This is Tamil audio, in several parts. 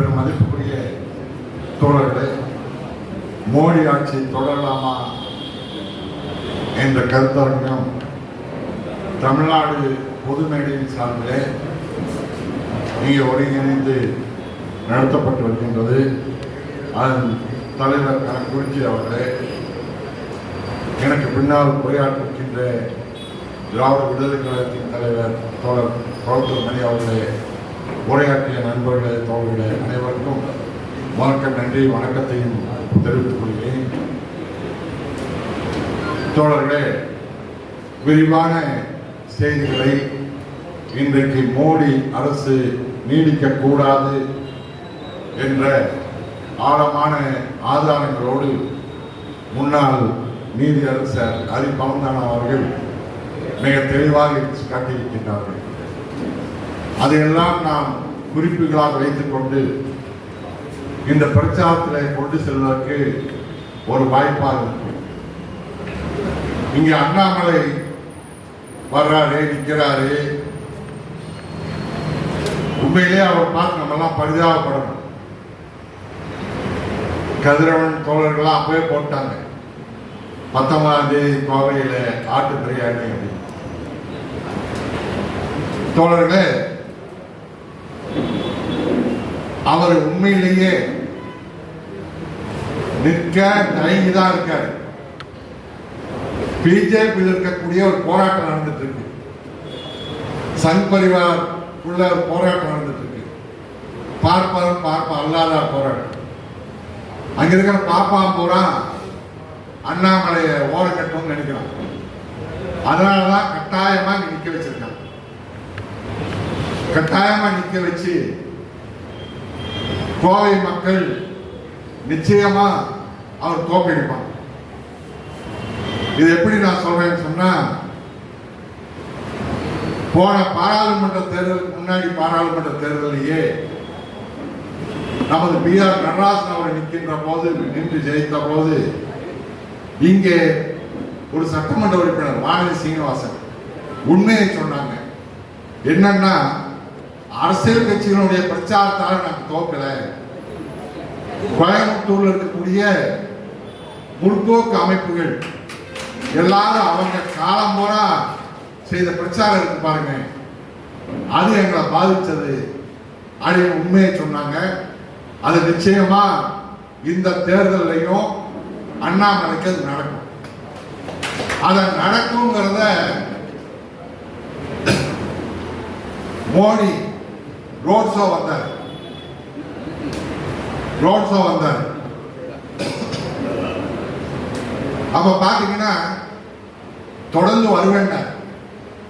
பெரும் மதிப்புக்குரிய தோழர்களே மோடி ஆட்சி தொடரலாமா என்ற கருத்தரங்கம் தமிழ்நாடு பொது மேடையின் சார்பிலே இங்கே ஒருங்கிணைந்து நடத்தப்பட்டு வருகின்றது. அதன் தலைவர் கணக்குறிச்சி அவர்களே எனக்கு பின்னால் உரையாற்றுகின்ற திராவிட விடுதலை கழகத்தின் தலைவர் தோழர் கௌதம் மணி அவர்களே உரையாற்றிய நண்பர்கள் தோழர்களே அனைவருக்கும் வணக்கம் நன்றி வணக்கத்தையும் தெரிவித்துக் கொள்கிறேன். தோழர்களே விரிவான செய்திகளை இன்றைக்கு மோடி அரசு நீடிக்கக்கூடாது என்ற ஆழமான ஆதாரங்களோடு முன்னாள் நீதியரசர் ஹரிபவன்தான் அவர்கள் மிக தெளிவாக காட்டியிருக்கின்றார்கள். அதையெல்லாம் நாம் குறிப்புகளாக வைத்துக்கொண்டு இந்த பிரச்சாரத்தில் கொண்டு செல்வதற்கு ஒரு வாய்ப்பாக இருக்கு இங்கே அண்ணாமலை வர்றாரு நிற்கிறாரு. உண்மையிலே அவர் பார்த்து நம்மெல்லாம் பரிதாபப்படணும். கதிரவன் தோழர்கள்லாம் அப்பவே போட்டாங்க. பத்தொன்பதாம் தேதி கோவையில் ஆட்டு பிரியாணி தோழர்களே அவர் உண்மையிலேயே நிற்க தயங்கிதான் இருக்காரு. பிஜேபியில் இருக்கக்கூடிய ஒரு போராட்டம் நடந்துட்டு இருக்கு சங் பரிவார் உள்ள ஒரு போராட்டம் நடந்துட்டு இருக்கு பார்ப்பார் பார்ப்பா அல்லாத போராட்டம். அங்க இருக்கிற பாப்பான் பூரா அண்ணாமலையை ஓரக்கட்டும்னு நினைக்கிறான். அதனாலதான் கட்டாயமா நிக்க வச்சிருக்காங்க கட்டாயமா நிக்க வச்சு கோவை மக்கள் நிச்சயமா அவர் தோக்கடிப்பாங்க இது எப்படி நான் சொல்றேன்னு சொன்னா போன பாராளுமன்ற தேர்தலுக்கு முன்னாடி பாராளுமன்ற தேர்தலையே நமது பி ஆர் நடராசன் அவர்கள் நிற்கின்ற போது நின்று ஜெயித்த போது இங்கே ஒரு சட்டமன்ற உறுப்பினர் வானதி சீனிவாசன் உண்மையை சொன்னாங்க. என்னன்னா அரசியல் கட்சிகளுடைய பிரச்சாரத்தால் நாங்கள் தோக்கல. கோயம்புத்தூர்ல இருக்கக்கூடிய முற்போக்கு அமைப்புகள் எல்லாரும் அவங்க காலம் போனா செய்த பிரச்சாரம் இருக்கு பாருங்க. அது எங்களை பாதிச்சது. அப்படின்னு உண்மையை சொன்னாங்க. அது நிச்சயமா இந்த தேர்தலையும் அண்ணாமலைக்கு அது நடக்கும். அதை நடக்குங்கிறத மோடி ரோட் ஷோ வந்தார். ரோட் ஷோ வந்தார். அப்ப பாத்தீங்கன்னா தொடர்ந்து வருவேன்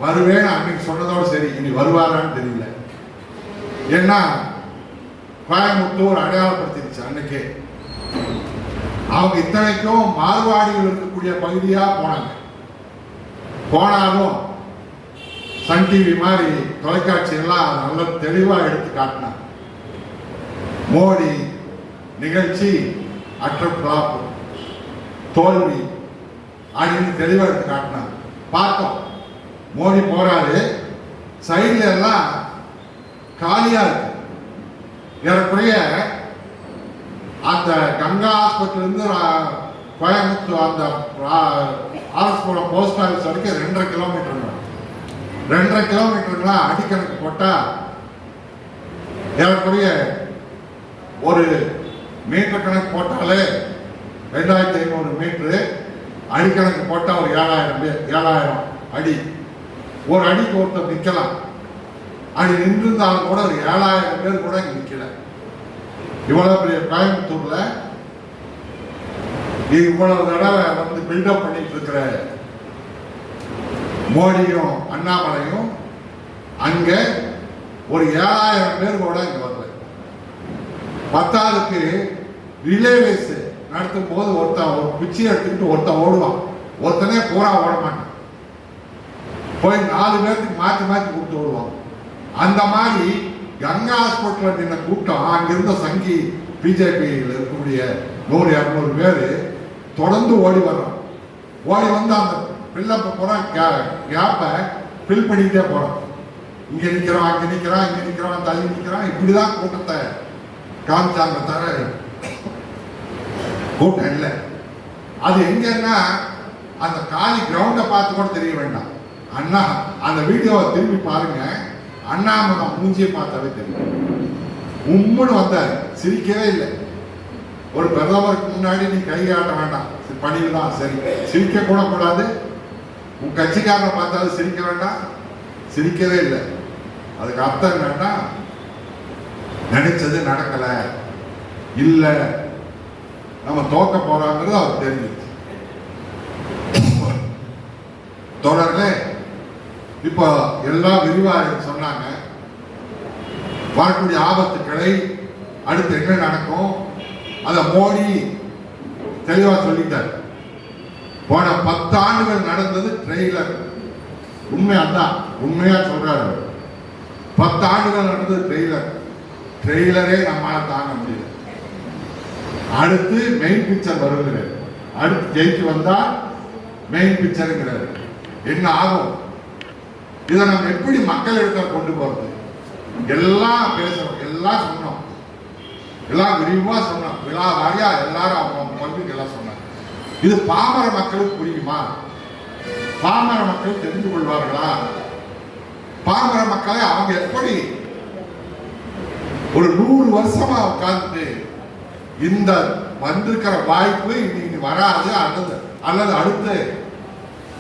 வருவேன் அன்னைக்கு சொன்னதோட சரி இனி வருவாரான்னு தெரியல. ஏன்னா கோயம்புத்தூர் அடையாளப்படுத்திருச்சு அன்னைக்கே. அவங்க இத்தனைக்கும் மார்வாடிகள் இருக்கக்கூடிய பகுதியா போனாங்க. போனாலும் சன் டிவி மாதிரி தொலைக்காட்சியெல்லாம் நல்ல தெளிவாக எடுத்து காட்டினாங்க மோடி நிகழ்ச்சி அற்ற பிளாப் தோல்வி அப்படின்னு தெளிவாக எடுத்து காட்டினாங்க பார்த்தோம். மோடி போறாரு. சைடில் எல்லாம் காலியாக இருக்கு. ஏறக்குறைய அந்த கங்கா ஹாஸ்பிட்டல் கோயம்புத்தூர் அந்த ஆர்எஸ்புரம் போஸ்ட் ஆஃபீஸ் வரைக்கும் ரெண்டரை கிலோமீட்டருங்க ரெண்டரை கிலோமீட்டருங்களா அடிக்கணக்கு போட்டால் ஏறக்குறைய ஒரு மீட்டர் கணக்கு போட்டாலே ரெண்டாயிரத்தி ஐநூறு மீட்ரு அடிக்கணக்கு போட்டால் ஒரு ஏழாயிரம் பேர் ஏழாயிரம் அடி. ஒரு அடிக்கு ஒருத்தர் நிற்கலாம் அடி நின்றிருந்தாலும் கூட ஒரு ஏழாயிரம் பேர் கூட இங்கே நிற்கல இவ்வளோ பெரிய கோயம்புத்தூரில் இவ்வளவு தடவை வந்து பில்டப் பண்ணிட்டு இருக்கிற மோடியும் அண்ணாமலையும் அங்கே ஒரு ஏழாயிரம் பேர் கூட இங்கே வரல. பத்தாவதுக்கு ரிலே ரேஸ் நடத்தும் போது ஒருத்தன் ஒரு பிச்சை எடுத்துக்கிட்டு ஒருத்தன் ஓடுவான். ஒருத்தனே பூரா ஓட மாட்டான். போய் நாலு பேர்த்துக்கு மாற்றி மாற்றி கூப்பிட்டு ஓடுவான். அந்த மாதிரி கங்கா ஹாஸ்பிட்டலில் நின்ன கூட்டம் அங்கிருந்த சங்கி பிஜேபியில் இருக்கக்கூடிய நூறு இரநூறு பேர் தொடர்ந்து ஓடி வர்றோம் ஓடி வந்து அந்த ஃபில்லப் போகிறோம் கேப்பை ஃபில் பண்ணிக்கிட்டே போகிறோம் இங்கே நிற்கிறோம் அங்கே நிற்கிறான் இங்கே நிற்கிறான் தள்ளி நிற்கிறான் இப்படி தான் கூட்டத்தை காமிச்சாங்க தவிர கூட்டம் இல்லை. அது எங்கன்னா அந்த காலி கிரவுண்டை பார்த்து கூட தெரிய வேண்டாம். அண்ணா அந்த வீடியோவை திரும்பி பாருங்க. அண்ணாமலை மூஞ்சியை பார்த்தாவே தெரியும். உம்முன்னு வந்தார். சிரிக்கவே இல்லை. ஒரு பிரதமருக்கு முன்னாடி நீ கை காட்ட வேண்டாம். பணியில் தான் சரி சிரிக்க கூட கூடாது. உன் கட்சிக்காரனை பார்த்தாலும் சிரிக்க வேண்டாம். சிரிக்கவே இல்லை. அதுக்கு அர்த்தம் என்னன்னா நினைச்சது நடக்கல. இல்ல நம்ம தோக்க போறாங்கிறது அவர் தெரிஞ்சிச்சு தொடர்ந்து இப்போ எல்லாம் விரிவாக சொன்னாங்க. வரக்கூடிய ஆபத்துக்களை அடுத்து என்ன நடக்கும்? அதை மோடி தெளிவா சொல்லிட்டார். போன பத்து ஆண்டுகள் நடந்தது ட்ரெய்லர் உண்மை அதான். உண்மையா சொல்றாரு பத்து ஆண்டுகள் நடந்தது ட்ரெய்லர் ட்ரெய்லரே நம்மால தாங்க முடியல. அடுத்து மெயின் பிக்சர் வருகிறார் அடுத்து ஜெயிச்சு வந்தா மெயின் பிக்சருங்கிறாரு என்ன ஆகும்? இதை நம்ம எப்படி மக்கள் இடத்துல கொண்டு போறது? எல்லாம் பேசுகிறோம் எல்லாம் சொன்னோம். எல்லாம் விரிவா சொன்னோம். விழா வாரியா எல்லாரும் அவங்க அவங்க பங்குக்கு எல்லாம் சொன்னாங்க. இது பாமர மக்களுக்கு புரியுமா? பாமர மக்கள் தெரிந்து கொள்வார்களா? பாமர மக்களை அவங்க எப்படி ஒரு நூறு வருஷமா உட்கார்ந்து இந்த வந்திருக்கிற வாய்ப்பு இன்னைக்கு வராது அல்லது அல்லது அடுத்து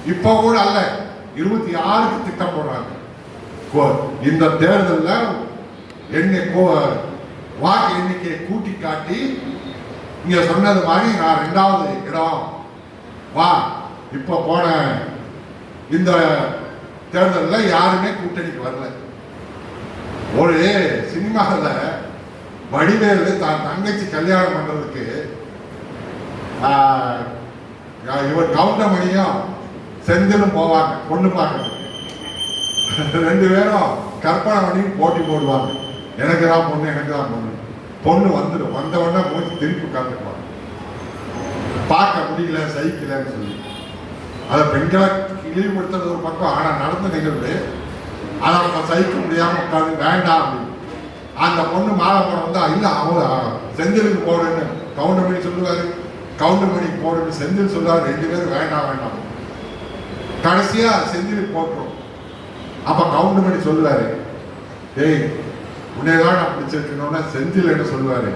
இப்ப கூட அல்ல இருபத்தி ஆறுக்கு திட்டம் போடுறாங்க. கோ- இந்த தேர்தலில் என்னை கோ- வாக்கு எண்ணிக்கையை கூட்டி காட்டி இங்க சொன்னது மாதிரி நான் ரெண்டாவது இடம் வா இப்ப போன இந்த தேர்தலில் யாருமே கூட்டணிக்கு வரல. ஒரு சினிமாவில் வடிவேலு தான் தங்கச்சி கல்யாணம் பண்ணுறதுக்கு இவர் கவுண்டமணியும் செந்திலும் போவாங்க பொண்ணு பார்க்கறதுக்கு. ரெண்டு பேரும் கற்பனை பண்ணி போட்டி போடுவாங்க. எனக்கு தான் பொண்ணு எனக்கு தான் பொண்ணு. பொண்ணு வந்துடும் வந்த உடனே திருப்பி உட்காந்துக்குவாங்க பார்க்க முடியல சகிக்கலன்னு சொல்லி. அதை பெண்களை இழிவுபடுத்துறது ஒரு பக்கம் ஆனால் நடந்த நிகழ்வு அதை நம்ம சகிக்க முடியாமல் உட்காந்து வேண்டாம் அப்படின்னு அந்த பொண்ணு மாலை போட வந்தா இல்லை அவங்க செந்திலுக்கு போடுன்னு கவுண்டமணி சொல்லுவாரு. கவுண்டமணிக்கு போடுன்னு செந்தில் சொல்லுவாரு ரெண்டு பேரும் வேண்டாம் வேண்டாம். கடைசியாக செந்திலுக்கு போட்டுரும். அப்ப கவுண்டமணி சொல்லுவாரு ஏய் உன்னையதான் நான் பிடிச்சிருக்கணும்னா செந்தில் என்ன சொல்லுவாரு?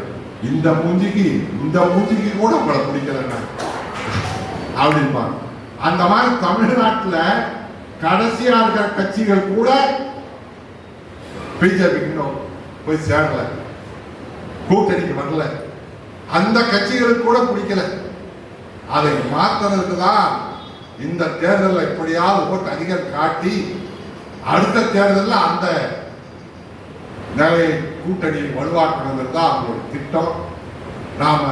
இந்த மூஞ்சிக்கு இந்த மூஞ்சிக்கு கூட உங்களை பிடிக்கலண்ணா. அப்படிம்பாங்க. அந்த மாதிரி தமிழ்நாட்டுல கடைசியா இருக்கிற கட்சிகள் கூட பிஜேபிக்கு போய் சேரல. கூட்டணிக்கு வரல. அந்த கட்சிகளுக்கு கூட பிடிக்கல. அதை மாத்துறதுக்கு தான் இந்த தேர்தலில் எப்படியாவது ஓட்டு அதிகம் காட்டி அடுத்த தேர்தலில் அந்த நிலை கூட்டணியை வலுவாக்கணுங்கிறது தான் அவங்களோட திட்டம். நாம்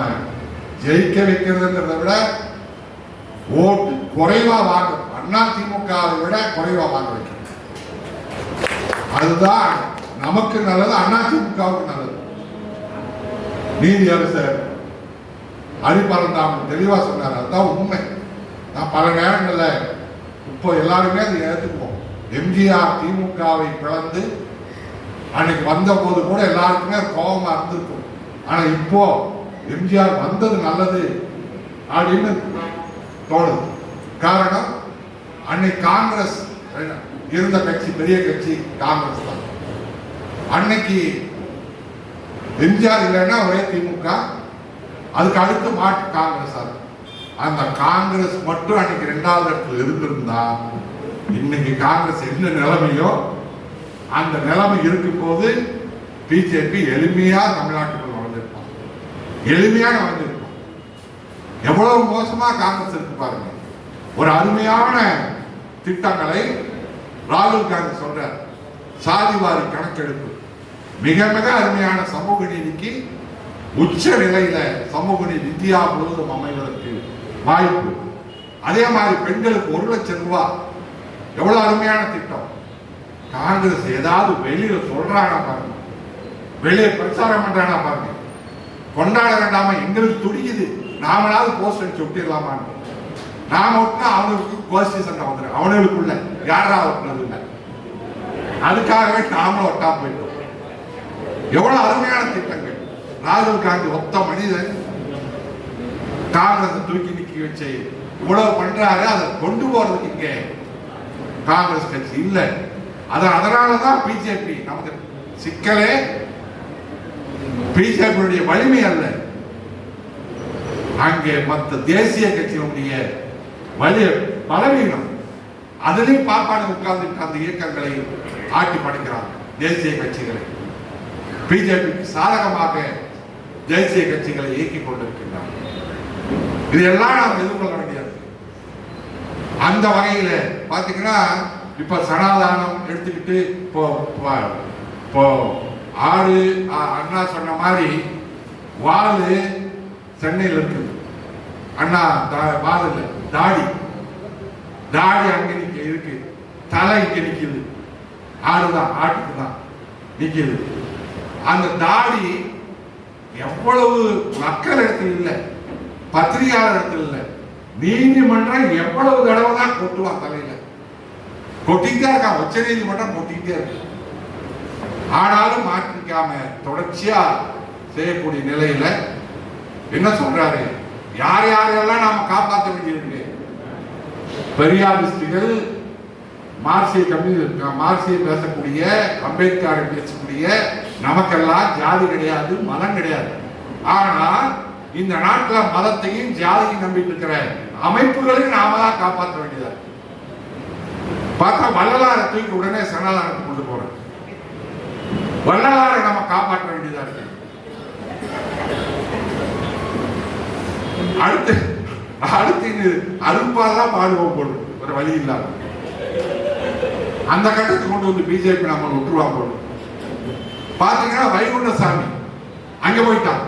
ஜெயிக்க வைக்கிறதுங்கிறத விட ஓட்டு குறைவாக வாங்க அண்ணா திமுகவை விட குறைவாக வாங்க வைக்கணும். அதுதான் நமக்கு நல்லது அண்ணா திமுகவுக்கு நல்லது. நீதி அரசர் ஹரிபரந்தாமன் தெளிவாக சொன்னார் அதுதான் உண்மை. நான் பல நேரங்களில் இப்போ எல்லாருமே அதை ஏற்றுக்குவோம் எம்ஜிஆர் திமுகவை பிளந்து அன்னைக்கு வந்தபோது கூட எல்லாருக்குமே கோபமாக இருந்திருக்கும். ஆனால் இப்போ எம்ஜிஆர் வந்தது நல்லது அப்படின்னு தோணுது. காரணம் அன்னைக்கு காங்கிரஸ் இருந்த கட்சி பெரிய கட்சி காங்கிரஸ் தான். அன்னைக்கு எம்ஜிஆர் இல்லைன்னா ஒரே திமுக அதுக்கு அடுத்து மாட்டு காங்கிரஸ் அந்த காங்கிரஸ் மட்டும் அன்னைக்கு ரெண்டாவது இடத்துல இருந்திருந்தா இன்னைக்கு காங்கிரஸ் என்ன நிலைமையோ அந்த நிலைமை இருக்கும் போது பிஜேபி எளிமையா தமிழ்நாட்டுக்குள் வளர்ந்துருப்பான் எளிமையாக வளர்ந்துருப்பான் எவ்வளவு மோசமா காங்கிரஸ் இருக்கு பாருங்க. ஒரு அருமையான திட்டங்களை ராகுல் காந்தி சொல்றார். சாதிவாரி கணக்கெடுப்பு. மிக மிக அருமையான சமூக நீதிக்கு உச்ச நிலையில சமூக நீதி இந்தியா முழுவதும் அமைவதற்கு வாய்ப்பு. அதே மாதிரி பெண்களுக்கு ஒரு லட்சம் ரூபாய். எவ்வளவு அருமையான திட்டம். காங்கிரஸ் ஏதாவது வெளியில சொல்றாங்க பாருங்க. வெளியே பிரச்சாரம் பண்றானா பாருங்க. கொண்டாட வேண்டாம? எங்களுக்கு துடிக்குது. நாமளாவது போஸ்ட் அடிச்சு ஒட்டிடலாமான்னு. நாம ஒட்டினா அவனுக்கு கோஷ்டி சண்டை வந்துடும் அவனுக்குள்ள யாரா ஒட்டினது இல்லை. அதுக்காகவே நாமளும் ஒட்டாம போயிட்டோம். எவ்வளவு அருமையான திட்டங்கள். ராகுல் காந்தி ஒத்த மனிதன். காங்கிரஸ் தூக்கி நிக்க வச்சு இவ்வளவு பண்றாரு. அதை கொண்டு போறதுக்கு இங்க காங்கிரஸ் கட்சி இல்லை. அது அதனாலதான் பிஜேபி நமக்கு சிக்கலே பிஜேபியுடைய வலிமை அல்ல. அங்கே மற்ற தேசிய கட்சியினுடைய வலி பலவீனம். அதிலையும் பாப்பாடு உட்கார்ந்து அந்த இயக்கங்களை ஆட்டி படைக்கிறார் தேசிய கட்சிகளை. பிஜேபிக்கு சாதகமாக தேசிய கட்சிகளை இயக்கிக் கொண்டிருக்கின்றார். இதெல்லாம் நாம் எதிர்கொள்ள வேண்டியது. அந்த வகையில் பார்த்தீங்கன்னா இப்போ சனாதானம் எடுத்துக்கிட்டு இப்போ இப்போ- ஆறு ஆடு அண்ணா சொன்ன மாதிரி வாலு சென்னையில் இருக்குது. அண்ணா வாலு தாடி. தாடி அங்கே நிற்க இருக்கு. தலை இங்கே நிற்கிது ஆடு தான் ஆட்டுக்கு தான் நிற்கிது அந்த தாடி எவ்வளவு மக்கள் இடத்துல இல்லை பத்திரிகையாளர் இடத்துல இல்லை நீதிமன்றம் எவ்வளவு தடவை தான் கொட்டுவான் தலையில. கொட்டிக்கிட்டே இருக்கான். உச்ச நீதிமன்றம் கொட்டிக்கிட்டே இருக்கு. ஆனாலும் மாற்றிக்காம தொடர்ச்சியா செய்யக்கூடிய நிலையில என்ன சொல்றாரு? யார் யாரெல்லாம் நாம காப்பாற்ற வேண்டியிருக்கு? பெரியாரிஸ்டுகள் மார்க்சிய கம்யூனிஸ்ட் மார்சியை பேசக்கூடிய அம்பேத்கரை பேசக்கூடிய நமக்கெல்லாம் ஜாதி கிடையாது மதம் கிடையாது. ஆனால் இந்த நாட்டில் மதத்தையும் ஜாதியும் நம்பிட்டு இருக்கிற அமைப்புகளையும் நாம தான் காப்பாற்ற வேண்டியதா இருக்கு. பார்த்தா வள்ளலாரை தூக்கி உடனே சனாதானத்துக்கு கொண்டு போறேன் வள்ளலாரை நம்ம காப்பாற்ற வேண்டியதா இருக்கு. அடுத்து அடுத்து இது அரும்பாதான் பாடுவோம் போடும் ஒரு வழி இல்லாம. அந்த கட்டத்தை கொண்டு வந்து பிஜேபி நம்ம விட்டுருவா போடும் பாத்தீங்கன்னா வைகுண்டசாமி அங்க போயிட்டான்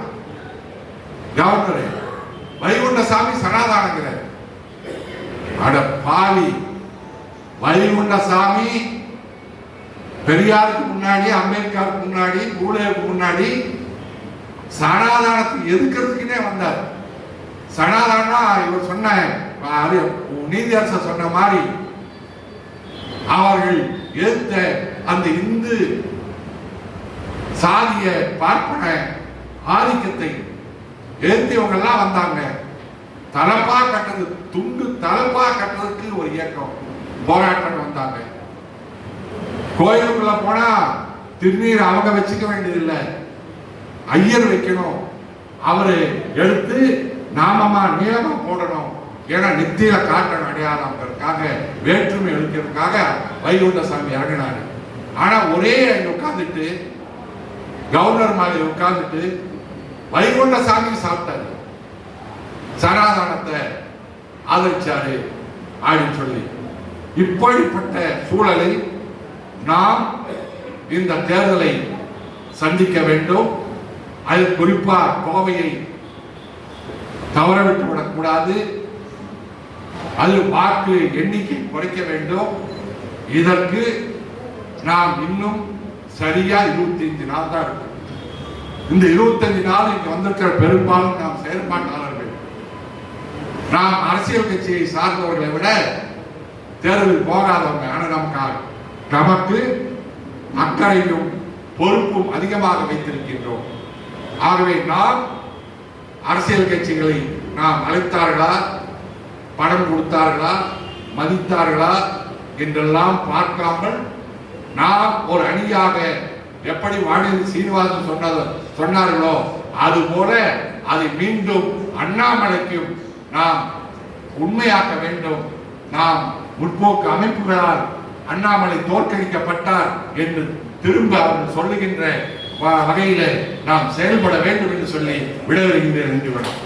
கவர்னர் வைகுண்டசாமி சனாதானங்கிற அட பாவி. வைகுண்ட சாமி பெரியாருக்கு முன்னாடி அம்பேத்கருக்கு முன்னாடி பூலேவுக்கு முன்னாடி சனாதானத்தை எதுக்கிறதுக்குன்னே வந்தார். சனாதானா இவர் சொன்ன அது நீதியரசர் சொன்ன மாதிரி அவர்கள் எதிர்த்த அந்த இந்து சாதிய பார்ப்பன ஆதிக்கத்தை எதிர்த்து எல்லாம் வந்தாங்க. தலப்பா கட்டுறது துண்டு தலப்பா கட்டுறதுக்கு ஒரு இயக்கம். போராட்டம் வந்தாங்க. கோயிலுக்குள்ள போனா திருநீர் அவங்க வச்சுக்க வேண்டியதில்லை. ஐயர் வைக்கணும். அவரு எடுத்து நாமமா நீளமா போடணும். ஏன்னா நெத்தியில காட்டணும் அடையாளம்ங்கிறதுக்காக வேற்றுமை எடுக்கிறதுக்காக வைகுண்டசாமி இறங்கினாரு. ஆனா ஒரே அங்க உட்கார்ந்துட்டு கவர்னர் மாதிரி உட்கார்ந்துட்டு வைகுண்டசாமி சாப்பிட்டாரு. சனாதானத்தை ஆதரிச்சாரு அப்படின்னு சொல்லி. இப்படிப்பட்ட சூழலில் நாம் இந்த தேர்தலை சந்திக்க வேண்டும். அது குறிப்பாக கோவையை தவறவிட்டு விடக்கூடாது அது வாக்கு எண்ணிக்கை குறைக்க வேண்டும். இதற்கு நாம் இன்னும் சரியா இருபத்தி அஞ்சு நாள் தான் இருக்கு. இந்த இருபத்தஞ்சு நாள் இங்க வந்திருக்கிற பெரும்பாலும் நாம் செயற்பாட்டாளர்கள். நாம் அரசியல் கட்சியை சார்ந்தவர்களை விட தேர்தலில் போகாதவங்க ஆனால் நமக்கு நமக்கு அக்கறையும் பொறுப்பும் அதிகமாக வைத்திருக்கின்றோம். ஆகவே நாம் அரசியல் கட்சிகளை நாம் அழைத்தார்களா? பணம் கொடுத்தார்களா? மதித்தார்களா? என்றெல்லாம் பார்க்காமல் நாம் ஒரு அணியாக எப்படி வாணிதி சீனிவாசன் சொன்னது சொன்னார்களோ அது போல அதை மீண்டும் அண்ணாமலைக்கும் நாம் உண்மையாக்க வேண்டும். நாம் முற்போக்கு அமைப்புகளால் அண்ணாமலை தோற்கடிக்கப்பட்டார் என்று திரும்ப அவர்கள் சொல்லுகின்ற வ- வகையிலே நாம் செயல்பட வேண்டும் என்று சொல்லி விடவருகின்றேன் நன்றி வணக்கம்.